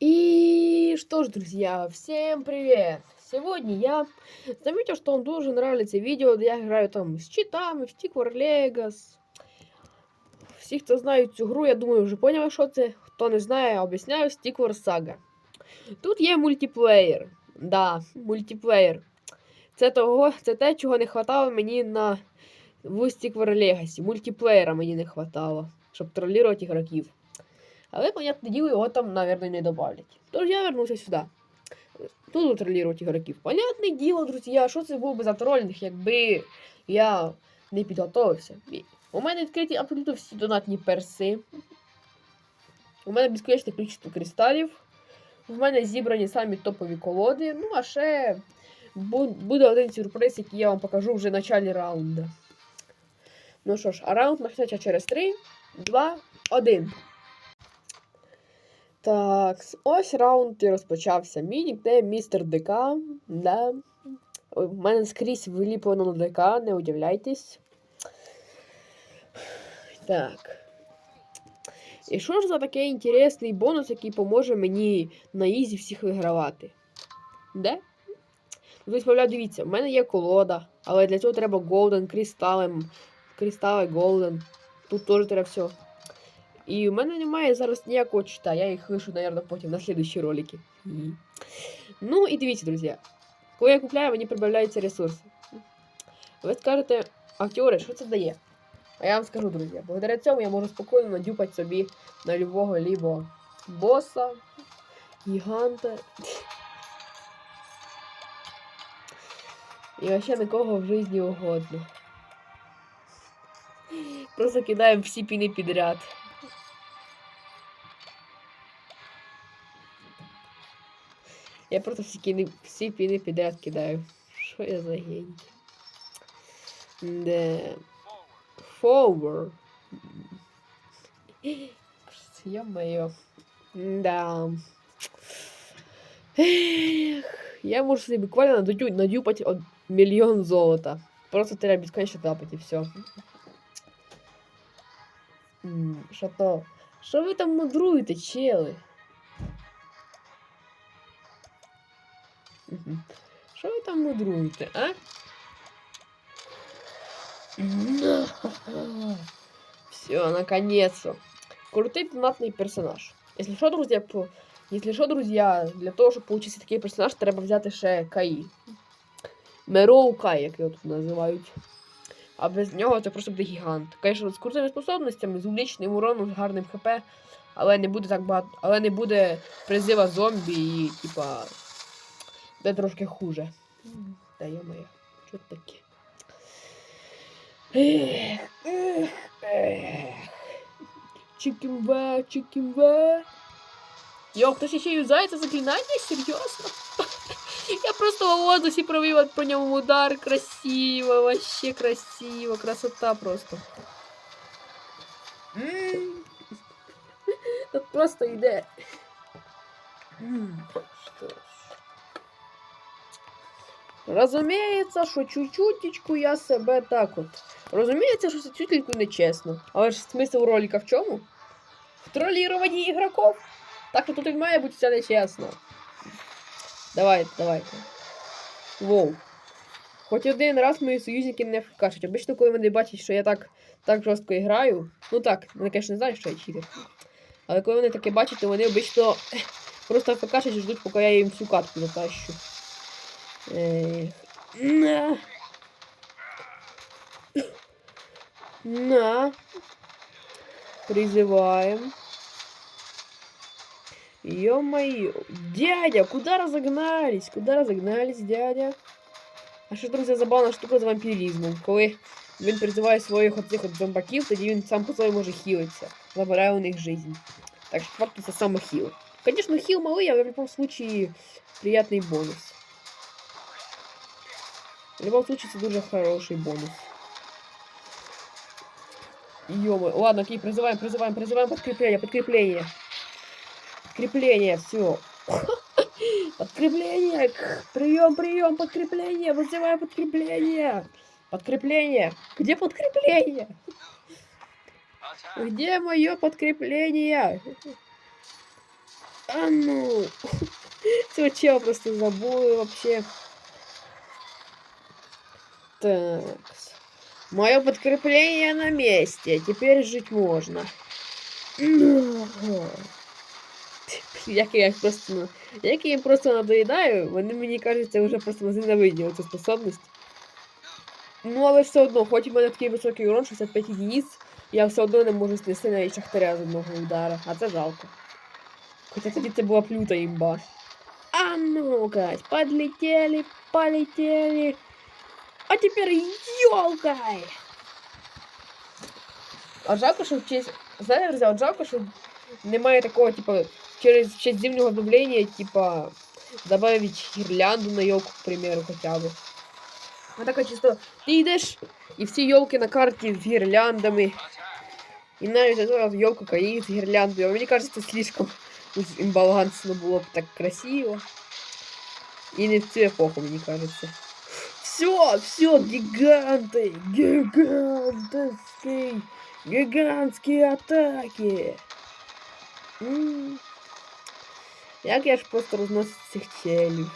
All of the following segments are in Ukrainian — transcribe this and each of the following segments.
И что ж, друзья, всем привет! Сегодня я заметил, что вам дуже нравится видео, я играю там с читами, в War Legacy. Всі, хто знають цю гру, я думаю, вже поняли, що це. Хто не знає, об'ясняю War Saga. Тут є мультиплеєр. Да, мультиплеєр. Це того, це те, чого не хватало мені на в War Legacy. Мультиплеєра мені не хватало, щоб троллірувати ігроків. Але, понятне діло, його там, наверное, не добавлять. Тож я вернуся сюди. Тут троллірувати ігроків. Понятне діло, друзі, що це був би за тролінг, якби я не підготовився. У мене відкриті абсолютно всі донатні перси. У мене безконечне кількість кристалів. У мене зібрані самі топові колоди. Ну, а ще буде один сюрприз, який я вам покажу вже в началі раунду. Ну що ж, а раунд почнеться через 3, 2, 1. Так, ось раунд і розпочався. Мій нікнейм містер ДК. Да. В мене скрізь виліплено на ДК, не удивляйтесь. Так. І що ж за такий інтересний бонус, який поможе мені на ізі всіх вигравати? Де? Ви справляю, дивіться, в мене є колода, але для цього треба голден, кристали, кристали голден. Тут теж треба все. І в мене немає зараз ніякого чита, я їх лишу, наверное, потім на слідчі ролики. Ну і дивіться, друзі. Коли я купляю, мені прибавляються ресурси. Ви скажете, актери, що це дає? А я вам скажу, друзі, благодаря цьому я можу спокійно надюпати собі на любого либо боса, гіганта. І вообще на кого в житті угодно. Просто кидаємо всі піни підряд. Я просто всі, кіни, всі піни підряд кидаю. Що я за геній? Де. Forward. Ё-моё. Да. Ех, Я можу собі буквально надю, надюпати од мільйон золота. Просто треба безконечно тапати і все. М, Що то? Що ви там мудруєте, чели? Мгм. Що ви там мудруєте, а? Все, наконец-то. Крутый донатный персонаж. Если что, друзья, по... Если що, друзья, для того, щоб получити такий персонаж, треба взяти ще КАІ. Мероу Кай, як його тут називають. А без нього це просто буде гігант. Звісно, з крутими способностями, з улічним уроном, з гарним ХП, але не буде так багато. Але не буде призива зомбі і, типа. Де трошки хуже. Та йо-моє, що це таке? Ех, ех, ех. Чикімва, чикімва. Йо, хтось ще юзає це заклинання? Серйозно? Я просто в воздусі провів по ньому удар. Красиво, вообще красиво. Красота просто. М. Тут просто йде. М, Що ж. Розуміється, що чуть-чутечку я себе так от. Розуміється, що це чутельку нечесно. Але ж смисл ролика в чому? В троліруванні ігроків. Так що тут і має бути все нечесно. Давайте, давайте. Воу. Хоч один раз мої союзники не вкажуть. Обично, коли вони бачать, що я так, так жорстко граю. Ну так, вони, звісно, не знають, що я читер. Але коли вони таке бачать, то вони обично просто фкашать і ждуть, поки я їм всю катку затащу. Ех. На. На. Призываем. Ё-моё. Дядя, куда разогнались? Куда разогнались, дядя? А ще, друзі, забавна штука з вампіризмом. Коли він призиває своїх оцих от зомбаків, тоді він сам по собі може хілитися. Забирає у них жизнь. Так що факту це саме хіл. Конечно, хил малый, але в любом случае приятный бонус. В любом случае, это дуже хороший бонус. Ё Ладно, окей, призываем, призываем, призываем подкрепление, подкрепление. Подкрепление, все. Подкрепление! Прием, прием, подкрепление! Вызываю подкрепление! Подкрепление! Где подкрепление? Где мое подкрепление? А ну. Цього чела просто забули вообще. Так. Мое подкрепление на месте. Теперь жить можно. Як я їх просто ну, як я їм просто надоїдаю, вони мені кажеться вже просто возненавиділи цю способність. Ну, але все одно, хоч у мене такий високий урон, 65 единиць, я все одно не можу снести навіть шахтаря з одного удара, а це жалко. Хоча тоді це була плюта імба. А ну-ка, подлетели, полетели. А теперь ёлкай! А жалко, що в честь... Знаєте, друзі, от жалко, що немає такого, типу, через в честь зимнего обновления, типа, добавить гирлянду на елку, к примеру, хотя бы. А так чисто, ти йдеш, і всі елки на карті з гірляндами. І навіть эта елка каїть з гірляндою. А мені кажется, слишком імбалансно було б так красиво. І не в цю епоху, мені кажется. Все, все, гиганты, гигантский, гигантские атаки. Як я ж просто розносить цих челів.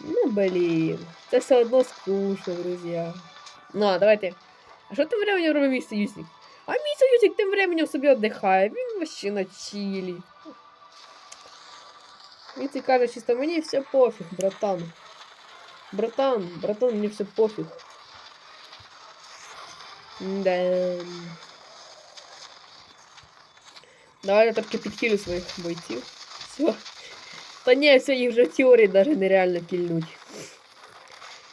Ну, блін. Це все одно скучно, друзі. Ну, а давайте. А що тим временем робить мій союзник? А мій союзник тим временем собі віддихає. Він вообще на чилі. Він це каже, чисто мені все пофіг, братан. Братан, братан, мені все пофіг. Да. Давай я тільки підхилю своїх бойців. Все. Та ні, все, їх вже в теорії навіть нереально кільнуть.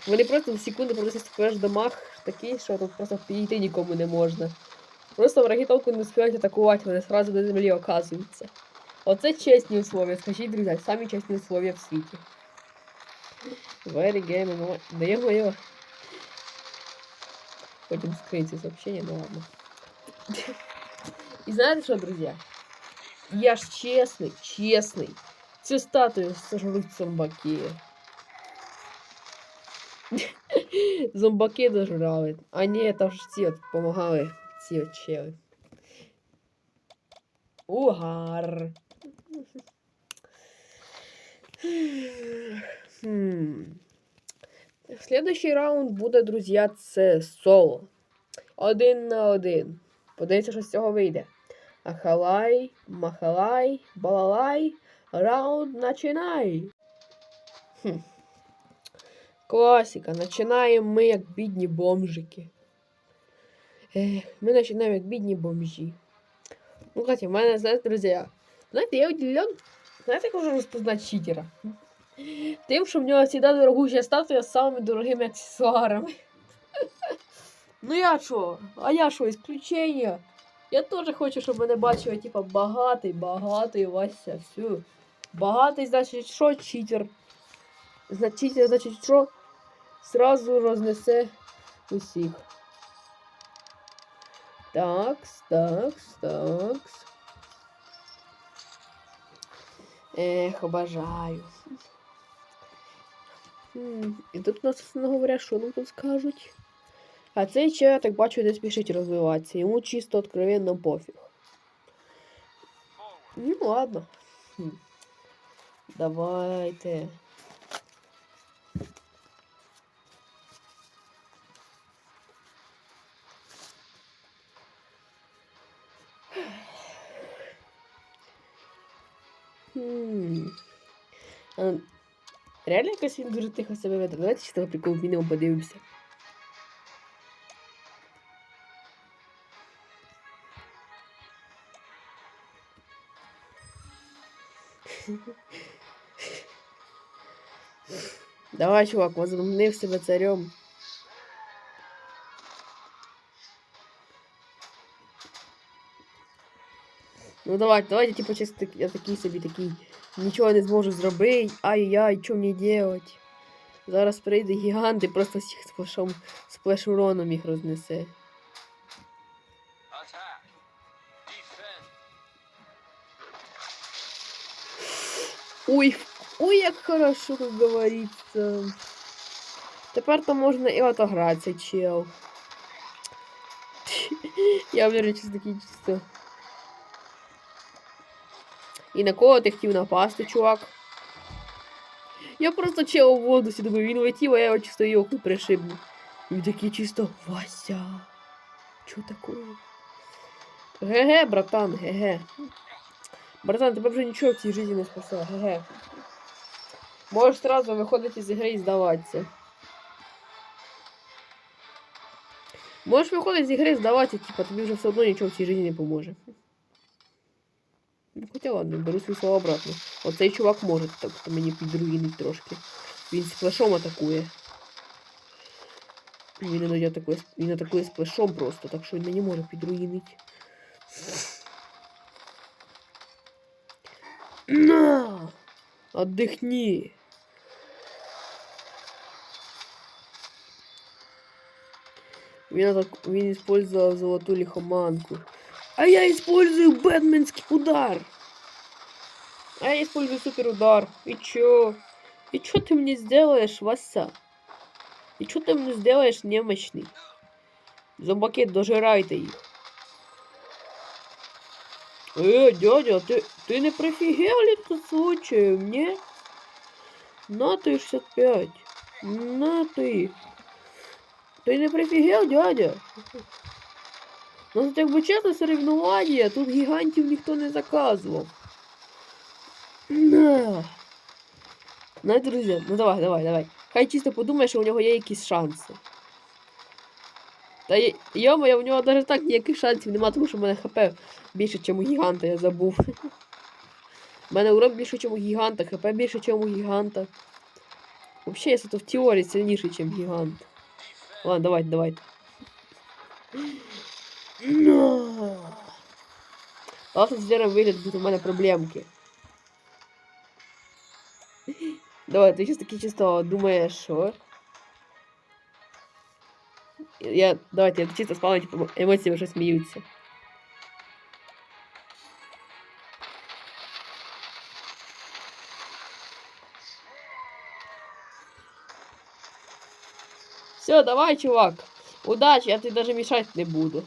Вони просто в секунду приносять в домах такі, що тут просто підійти нікому не можна. Просто враги толку не успівають атакувати, вони сразу на землі оказуються. Оце чесні условия, скажіть, друзі, самі чесні условия в світі. Very game, ну, да ё-моё. Потім скрыть сообщение, ну ладно. И знаете что, друзья? Я ж честный, честный. Цю статую сожруть зомбаки. Зомбаки дожрали. А ні, там ж ці от помагали ці от чели. Угар. Хм. Следующий раунд буде, друзі, це соло. Один на один. Подивіться, що з цього вийде. Ахалай, махалай, балалай, раунд начинай. Хм. Класика. Починаємо ми як бідні бомжики. Ех, ми починаємо як бідні бомжі. Ну, кстати, в мене, знаєте, друзі, знаєте, я удивлен. Знаєте, як можу розпознати читера? Тим, що в нього завжди дорогуща статуя з самими дорогими аксесуарами. Ну я що? А я що, ісключення? Я теж хочу, щоб мене бачили, типа, багатий, багатий Вася, все. Багатий, значить, що читер. Значить, значить, що? Сразу рознесе усіх. Такс, такс, такс. Ех, обожаю. Хм, І тут нас, чесно говоря, що нам тут скажуть? А цей чай, так бачу, не спішить розвиватися. Йому чисто откровенно пофіг. Ну ладно. Хм. Давайте. Реально якось він дуже тихо себе веде. Давайте ще прикол мінімум подивимося. Давай, чувак, возомнив себе царем. Ну давайте, давайте, типа, чисто я такий собі такий. Нічого не зможу зробити. Ай-яй, що мені делать? Зараз прийде гігант і просто всіх сплешом, сплеш уроном їх рознесе. Ой, ой, як хорошо, как говорится. Тепер то можна і отогратися, чел. Я уверен, чисто такий чисто. І на кого ти хотів напасти, чувак? Я просто чел в воздусі, думаю, він летів, а я його чисто йоку пришибну. Він такий чисто Вася. Чо такое? Ге-ге, братан, ге-ге. Братан, тебе вже нічого в цій житті не спасе, ге-ге. Можеш сразу виходити з ігри і здаватися. Можеш виходити з ігри і здаватися, типа тобі вже все одно нічого в цій житті не поможе. Ну, хоча ладно, беру свої слова обратно. Оцей чувак може так мені підруїнить трошки. Він з атакує. Він іноді атакує, він атакує з просто, так що він мені може підруїнити. На! Отдихни! Він, атак... він использовал золоту лихоманку. А я использую бэтменский удар. А я использую супер удар. И чё? И чё ты мне сделаешь, Вася? И чё ты мне сделаешь, немощный? Зомбаки, дожирайте їх. Э, дядя, ты, ты не прифигел ли тут случаем, не? На ты 65. На ты. Ты не прифигел, дядя? Ну, якби чесно, соревнування, тут гігантів ніхто не заказував. На. Друзі, ну давай, давай, давай. Хай чисто подумає, що у нього є якісь шанси. Та йомо, у нього навіть так ніяких шансів нема, тому що в мене хп більше, ніж у гіганта, я забув. У мене урон більше, ніж у гіганта, хп більше, ніж у гіганта. Взагалі, я то в теорії сильніший, ніж гігант. Ладно, давайте, давайте. No. Власне, з деревом вигляд будуть у мене проблемки. Давай, ти щось таки чисто думаєш, що? Я, давайте, я чисто спала, типу, емоції вже сміються. Все, давай, чувак. Удачи, я тебе даже мешать не буду.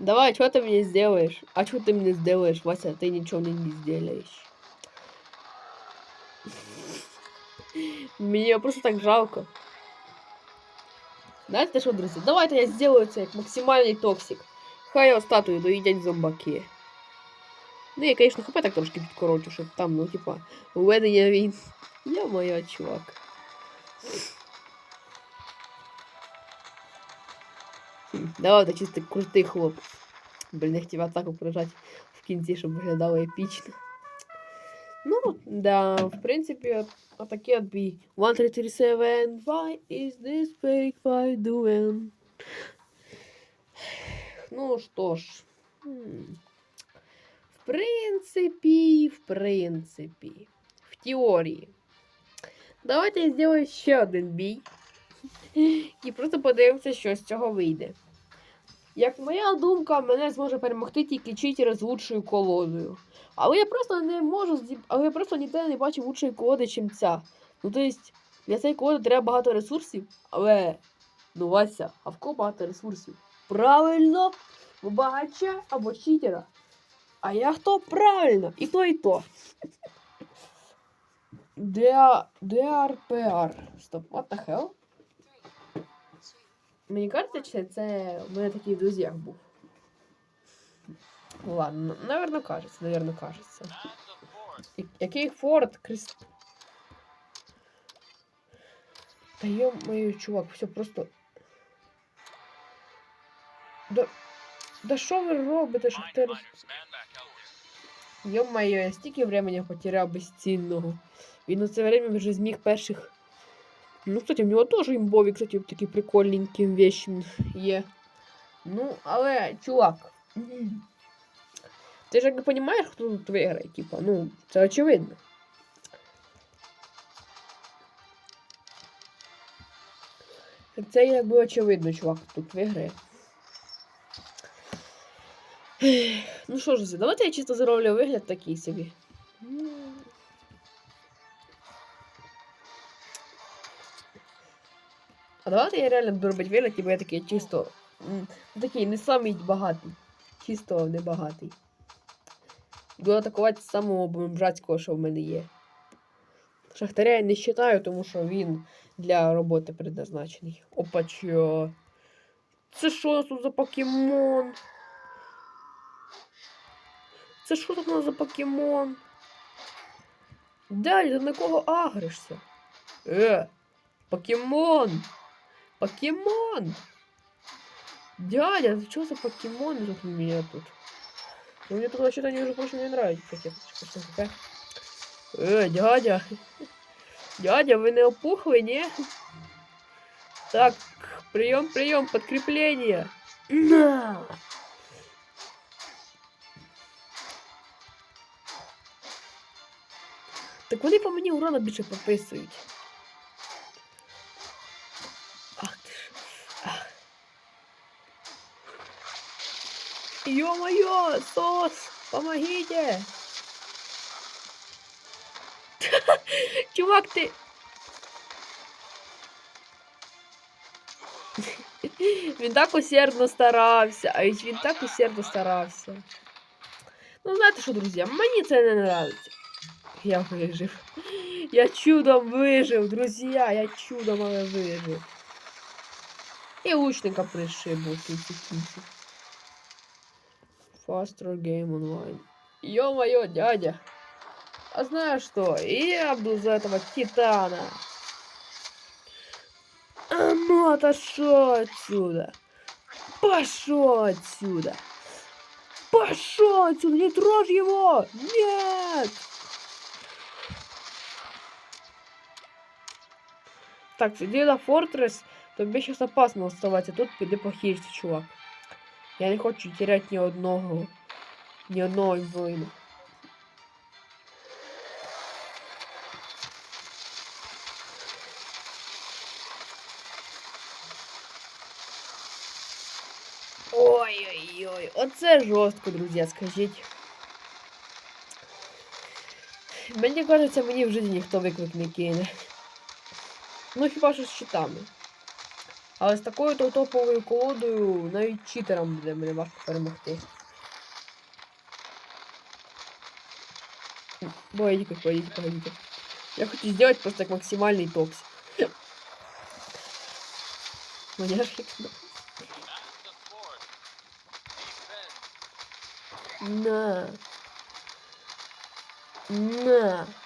Давай, что ты мне сделаешь? А что ты мне сделаешь, Вася? Ты ничего мне не сделаешь. Мне просто так жалко. Знаєте що, друзі? Давайте я сделаю це як максимальний токсик. Хай його статую доїдять зомбаки. Ну, я, конечно, хп так трошки підкорочу, щоб там, ну, типа, введення він. Я моя чувак. Давай ти чисто крутий хлоп. Блін, я хотів атаку прожати в кінці, щоб виглядало епічно. Ну, да, в принципі, от, отакий от бій. 1, 3, 3, 7, why is this fake fight doing? Ну що ж. хм. В принципі, в принципі. В теорії. Давайте я зроблю ще один бій. І просто подивимося, що з цього вийде. Як моя думка, мене зможе перемогти тільки читер з лучшою колодою. Але я просто не можу. Але я просто ніде не бачив лучшої колоди, чим ця. Ну, тобто, для цієї колоди треба багато ресурсів, але. Ну, Вася, а в кого багато ресурсів? Правильно! В багача або читера. А я хто? Правильно, і то, і то. DRPR. Стоп, what the hell? Мені кажеться, чи це у мене такий в друзях був. Ну ладно, наверно, кажеться, наверно, кажеться. That's a force. Я- Який Форд Крис... Та ё-моё, чувак, все просто. Да. Да що ви робите, Mind Шахтер? fighters, stand back out. Ё-моё, я стільки времени потеряв безцінного. Він у це время вже зміг перших. Ну, кстати, в нього теж імбові, кстати, такі прикольненькі вещі є. Ну, але, чувак. Ти ж якби розумієш, хто тут виграє, типа, ну, це очевидно. Це якби очевидно, чувак, тут виграє. Ну що ж, давайте я чисто зроблю вигляд такий собі. А давайте я реально буду робити вигляд, типу я такий чисто такий не самий багатий. Чисто не багатий. Буду атакувати самого бомжацького, що в мене є. Шахтаря я не вважаю, тому що він для роботи предназначений. Опача. Це що тут за покемон? Це що тут у нас за покемон? Далі, ти на кого агришся? Е, покемон! Покемон! Дядя, ты что за покемоны тут у меня тут? Ну, мне тут вообще-то они уже больше не нравятся. Э, дядя. Дядя, вы не опухли, не? Так, прием, прием, подкрепление. На! Так вони по мені урона більше прописують. Ё-моё, сос, помогите! Чувак, ти. Він так усердно старався, а ведь він так усердно старався. Ну, знаєте що, друзі, мені це не нравиться. Я вижив. Я чудом вижив, друзі, я чудом але вижив. І лучника пришибу кінці кінців. Faster Game Online. Ё-моё, дядя. А знаешь что? Я буду за этого титана. А ну, отошел отсюда. Пошел отсюда. Пошел отсюда, не трожь его. Нет. Так, сиди на Фортрес. Тобі сейчас опасно оставаться. Тут піди похилься, чувак. Я не хочу терять ні одного. Ні одного воїна. Ой-ой-ой, оце жорстко, друзі, скажіть. Мені кажеться, мені в житті ніхто виклик не кине. Ну, хіба що з щитами. Але з такою то топовою колодою навіть читерам буде мене важко перемогти. Погодите, погодите, погодите. Я хочу сделать просто максимальный. Back to the На. На.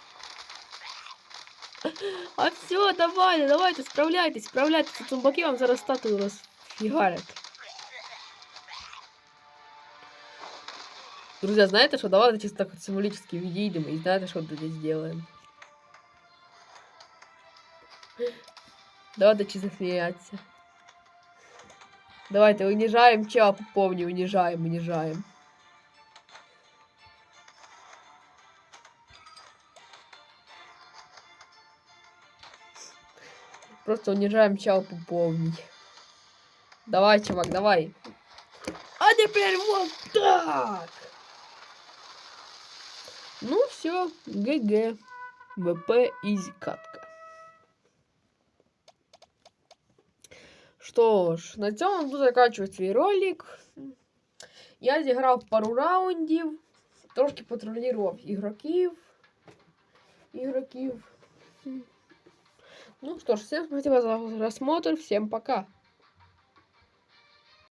А все, давайте, давайте, справляйтесь, справляйтесь. Цумбаки вам зараз статую розфігарять. Друзья, знаете что? Давайте чисто так вот символически відійдемо и знаете, что тут сделаем. Давайте чисто смеяться. Давайте унижаем чел по повні, унижаем, унижаем. Просто унижаем чел по повній. Давай, чувак, давай. А теперь вот так. Ну все, ГГ. ВП изи катка. Що ж, на цьому буду закінчувати свій ролик. Я зіграв пару раундів, трошки патрулював ігроків. Ігроків. Ну что ж, всем спасибо за просмотр, всем пока.